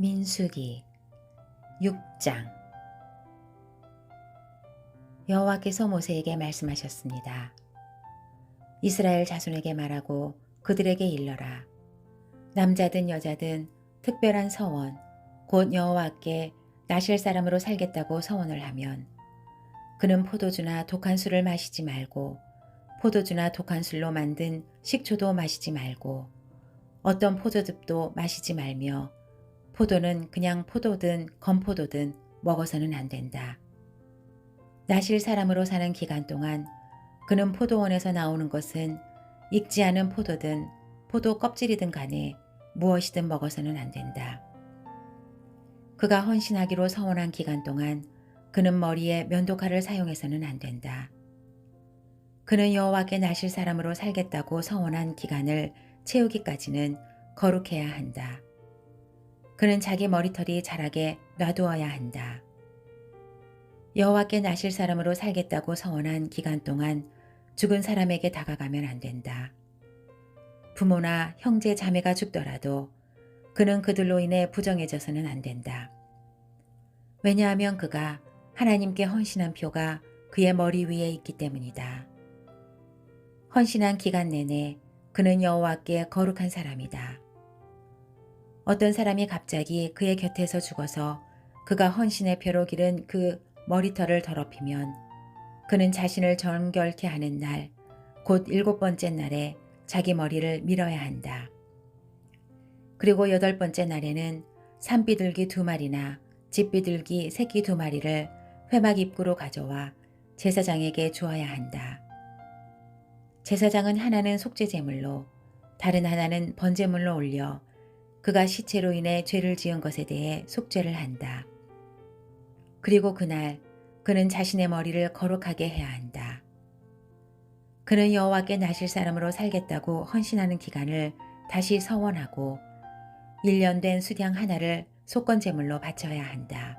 민수기 6장 여호와께서 모세에게 말씀하셨습니다. 이스라엘 자손에게 말하고 그들에게 일러라. 남자든 여자든 특별한 서원 곧 여호와께 나실 사람으로 살겠다고 서원을 하면 그는 포도주나 독한 술을 마시지 말고 포도주나 독한 술로 만든 식초도 마시지 말고 어떤 포도즙도 마시지 말며 포도는 그냥 포도든 건포도든 먹어서는 안 된다. 나실 사람으로 사는 기간 동안 그는 포도원에서 나오는 것은 익지 않은 포도든 포도 껍질이든 간에 무엇이든 먹어서는 안 된다. 그가 헌신하기로 서원한 기간 동안 그는 머리에 면도칼을 사용해서는 안 된다. 그는 여호와께 나실 사람으로 살겠다고 서원한 기간을 채우기까지는 거룩해야 한다. 그는 자기 머리털이 자라게 놔두어야 한다. 여호와께 나실 사람으로 살겠다고 서원한 기간 동안 죽은 사람에게 다가가면 안 된다. 부모나 형제 자매가 죽더라도 그는 그들로 인해 부정해져서는 안 된다. 왜냐하면 그가 하나님께 헌신한 표가 그의 머리 위에 있기 때문이다. 헌신한 기간 내내 그는 여호와께 거룩한 사람이다. 어떤 사람이 갑자기 그의 곁에서 죽어서 그가 헌신의 표로 기른 그 머리털을 더럽히면 그는 자신을 정결케 하는 날, 곧 일곱 번째 날에 자기 머리를 밀어야 한다. 그리고 여덟 번째 날에는 산비둘기 두 마리나 집비둘기 새끼 두 마리를 회막 입구로 가져와 제사장에게 주어야 한다. 제사장은 하나는 속죄제물로 다른 하나는 번제물로 올려 그가 시체로 인해 죄를 지은 것에 대해 속죄를 한다. 그리고 그날 그는 자신의 머리를 거룩하게 해야 한다. 그는 여호와께 나실 사람으로 살겠다고 헌신하는 기간을 다시 서원하고 1년 된 수량 하나를 속건 제물로 바쳐야 한다.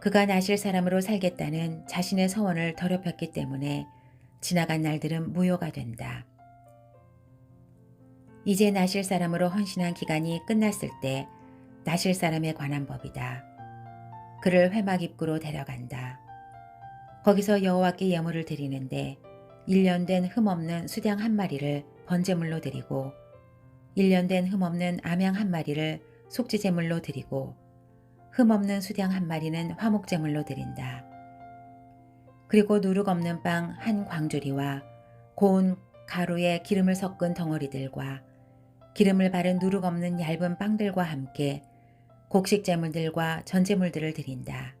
그가 나실 사람으로 살겠다는 자신의 서원을 더럽혔기 때문에 지나간 날들은 무효가 된다. 이제 나실 사람으로 헌신한 기간이 끝났을 때 나실 사람에 관한 법이다. 그를 회막 입구로 데려간다. 거기서 여호와께 예물을 드리는데 1년 된 흠없는 수량 한 마리를 번제물로 드리고 1년 된 흠없는 암양 한 마리를 속지제물로 드리고 흠없는 수량 한 마리는 화목제물로 드린다. 그리고 누룩 없는 빵 한 광주리와 고운 가루에 기름을 섞은 덩어리들과 기름을 바른 누룩 없는 얇은 빵들과 함께 곡식재물들과 전재물들을 드린다.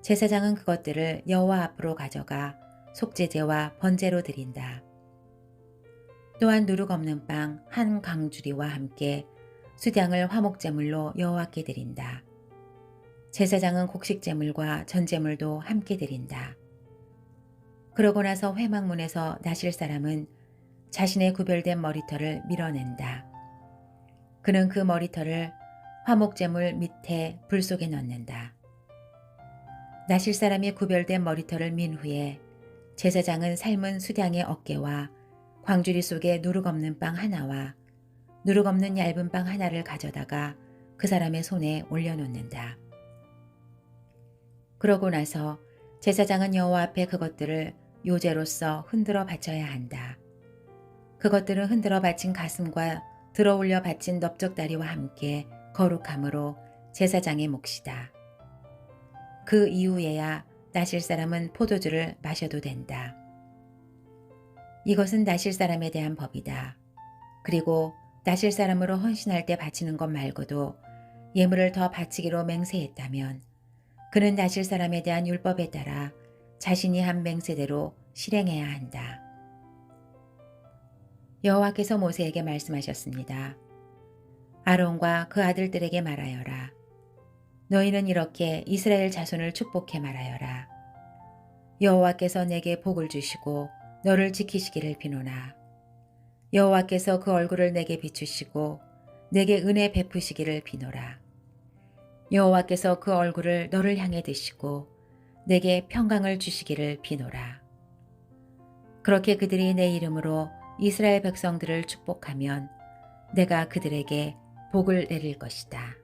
제사장은 그것들을 여호와 앞으로 가져가 속죄제와 번제로 드린다. 또한 누룩 없는 빵 한 강주리와 함께 수량을 화목제물로 여호와께 드린다. 제사장은 곡식제물과 전제물도 함께 드린다. 그러고 나서 회막문에서 나실 사람은 자신의 구별된 머리털을 밀어낸다. 그는 그 머리털을 화목제물 밑에 불 속에 넣는다. 나실 사람이 구별된 머리털을 민 후에 제사장은 삶은 수량의 어깨와 광주리 속에 누룩 없는 빵 하나와 누룩 없는 얇은 빵 하나를 가져다가 그 사람의 손에 올려놓는다. 그러고 나서 제사장은 여호와 앞에 그것들을 요제로서 흔들어 바쳐야 한다. 그것들은 흔들어 바친 가슴과 들어 올려 바친 넓적다리와 함께 거룩함으로 제사장의 몫이다. 그 이후에야 나실 사람은 포도주를 마셔도 된다. 이것은 나실 사람에 대한 법이다. 그리고 나실 사람으로 헌신할 때 바치는 것 말고도 예물을 더 바치기로 맹세했다면 그는 나실 사람에 대한 율법에 따라 자신이 한 맹세대로 실행해야 한다. 여호와께서 모세에게 말씀하셨습니다. 아론과 그 아들들에게 말하여라. 너희는 이렇게 이스라엘 자손을 축복해 말하여라. 여호와께서 내게 복을 주시고 너를 지키시기를 비노나. 여호와께서 그 얼굴을 내게 비추시고 내게 은혜 베푸시기를 비노라. 여호와께서 그 얼굴을 너를 향해 드시고 내게 평강을 주시기를 비노라. 그렇게 그들이 내 이름으로 이스라엘 백성들을 축복하면 내가 그들에게 복을 내릴 것이다.